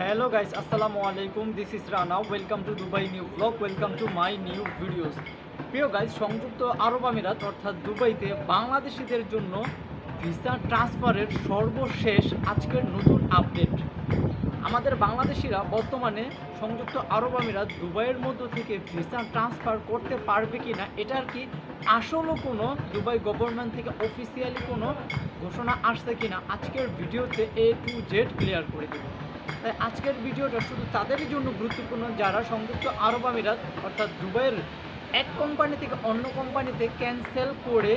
Hello guys আসসালামু আলাইকুম this is Rana welcome to Dubai new blog welcome to my new videos প্রিয় guys সংযুক্ত আরব আমিরাত, অর্থাৎ দুবাইতে বাংলাদেশিদের জন্য ভিসা ট্রান্সফারের সর্বশেষ আজকের নতুন আপডেট আমাদের বাংলাদেশিরা বর্তমানে সংযুক্ত আরব আমিরাত দুবাইয়ের মধ্য থেকে ভিসা ট্রান্সফার করতে পারবে কি না এটার কি আসলও কোনো দুবাই গভর্নমেন্ট থেকে অফিসিয়ালি কোনো ঘোষণা আসছে কি না আজকের ভিডিওতে এ টু জেড ক্লিয়ার করে দেবো। তাই আজকের ভিডিওটা শুধু তাদেরই জন্য গুরুত্বপূর্ণ, যারা সংযুক্ত আরব আমিরাত, অর্থাৎ দুবাইয়ের এক কোম্পানি থেকে অন্য কোম্পানিতে ক্যান্সেল করে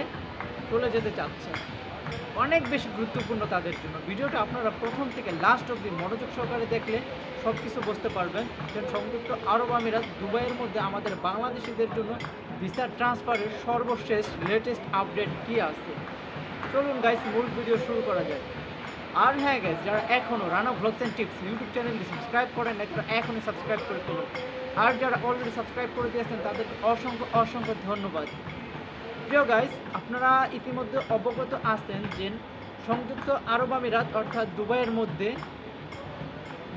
চলে যেতে চাচ্ছে। অনেক বেশি গুরুত্বপূর্ণ তাদের জন্য। ভিডিওটা আপনারা প্রথম থেকে লাস্ট অবধি মনোযোগ সহকারে দেখলে সব কিছু বুঝতে পারবেন যে সংযুক্ত আরব আমিরাত দুবাইয়ের মধ্যে আমাদের বাংলাদেশিদের জন্য ভিসা ট্রান্সফারের সর্বশেষ লেটেস্ট আপডেট কী আছে। চলুন গাইস মূল ভিডিও শুরু করা যায় আর হ্যাঁ গাইস যারা এখনও Rana blogs and tips YouTube চ্যানেলটি সাবস্ক্রাইব করেন তারা এখনই সাবস্ক্রাইব করে তুলুন আর যারা অলরেডি সাবস্ক্রাইব করে দিয়েছেন তাদেরকে অসংখ্য অসংখ্য ধন্যবাদ। প্রিয় গাইস আপনারা ইতিমধ্যে অবগত আছেন যে সংযুক্ত আরব আমিরাত, অর্থাৎ দুবাইয়ের মধ্যে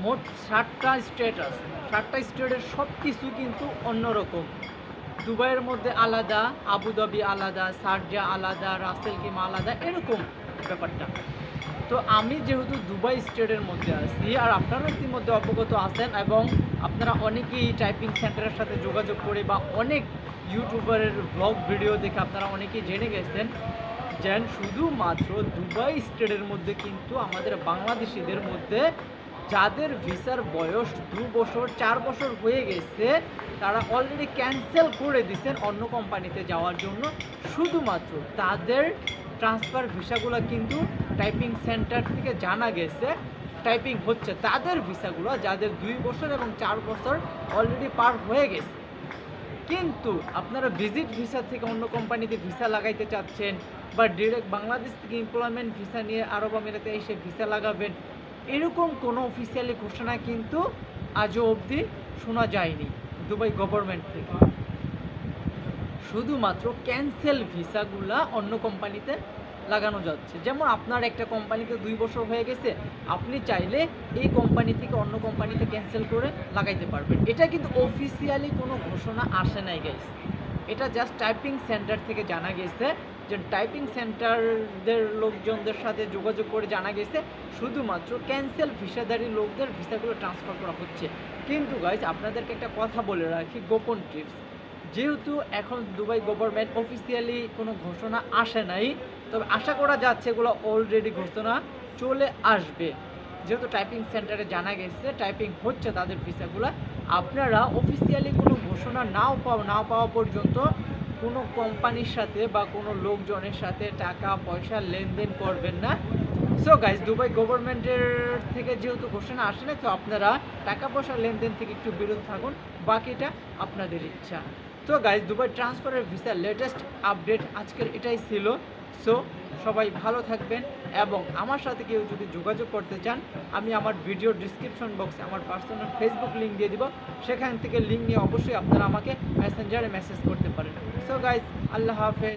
মোট ষাটটা স্টেট আছে। ষাটটা স্টেটের সব কিছু কিন্তু অন্যরকম। দুবাইয়ের মধ্যে আলাদা, আবুধাবি আলাদা সারজা আলাদা, রাসেল কিমা আলাদা, এরকম ব্যাপারটা। তো আমি যেহেতু দুবাই স্টেটের মধ্যে আছি আর আপনারা ইতিমধ্যে অবগত আছেন এবং আপনারা অনেকেই টাইপিং সেন্টারের সাথে যোগাযোগ করে বা অনেক ইউটিউবারের ব্লগ ভিডিও দেখে আপনারা অনেকেই জেনে গেছেন যেন শুধুমাত্র দুবাই স্টেটের মধ্যে কিন্তু আমাদের বাংলাদেশিদের মধ্যে যাদের ভিসার বয়স দু বছর, চার বছর হয়ে গেছে, তারা অলরেডি ক্যান্সেল করে দিচ্ছেন অন্য কোম্পানিতে যাওয়ার জন্য। শুধুমাত্র তাদের ট্রান্সফার ভিসাগুলো কিন্তু টাইপিং সেন্টার থেকে জানা গেছে টাইপিং হচ্ছে তাদের ভিসাগুলো যাদের দুই বছর এবং চার বছর অলরেডি পার হয়ে গেছে। কিন্তু আপনারা ভিজিট ভিসা থেকে অন্য কোম্পানিতে ভিসা লাগাইতে চাচ্ছেন বা ডিরেক্ট বাংলাদেশ থেকে এমপ্লয়মেন্ট ভিসা নিয়ে আরব আমিরাতে এসে ভিসা লাগাবেন, এরকম কোনো অফিসিয়ালি ঘোষণা কিন্তু আজও অবধি শোনা যায়নি দুবাই গভর্নমেন্ট থেকে। শুধুমাত্র ক্যান্সেল ভিসাগুলা অন্য কোম্পানিতে লাগানো যাচ্ছে। যেমন আপনার একটা কোম্পানিতে দুই বছর হয়ে গেছে, আপনি চাইলে এই কোম্পানি থেকে অন্য কোম্পানিতে ক্যান্সেল করে লাগাইতে পারবেন। এটা কিন্তু অফিসিয়ালি কোনো ঘোষণা আসে নাই গাইস এটা জাস্ট টাইপিং সেন্টার থেকে জানা গেছে যে টাইপিং সেন্টারদের লোকজনদের সাথে যোগাযোগ করে জানা গেছে, শুধুমাত্র ক্যান্সেল ভিসাধারী লোকদের ভিসাগুলো ট্রান্সফার করা হচ্ছে। কিন্তু গাইজ আপনাদেরকে একটা কথা বলে রাখি, গোপন টিপস যেহেতু এখন দুবাই গভর্নমেন্ট অফিসিয়ালি কোনো ঘোষণা আসে নাই, তবে আশা করা যাচ্ছে এগুলো অলরেডি ঘোষণা চলে আসবে। যেহেতু টাইপিং সেন্টারে জানা গেছে টাইপিং হচ্ছে তাদের ভিসাগুলো আপনারা অফিসিয়ালি কোনো ঘোষণা নাও পাওয়া না পাওয়া পর্যন্ত কোনো কোম্পানির সাথে বা কোনো লোকজনের সাথে টাকা, পয়সা লেনদেন করবেন না। সো গাইজ দুবাই গভর্নমেন্টের থেকে যেহেতু ঘোষণা আসে না তো আপনারা টাকা, পয়সা লেনদেন থেকে একটু বিরত থাকুন, বাকিটা আপনাদের ইচ্ছা। তো গাইজ দুবাই ট্রান্সফারের ভিসার লেটেস্ট আপডেট আজকের এটাই ছিল। সো সবাই ভালো থাকবেন এবং আমার সাথে কেউ যদি যোগাযোগ করতে চান, আমি আমার ভিডিও ডিসক্রিপশন বক্সে আমার পার্সোনাল ফেসবুক লিঙ্ক দিয়ে দিব। সেখান থেকে লিঙ্ক নিয়ে অবশ্যই আপনারা আমাকে মেসেঞ্জারে মেসেজ করতে পারেন। সো গাইজ আল্লাহ হাফেজ।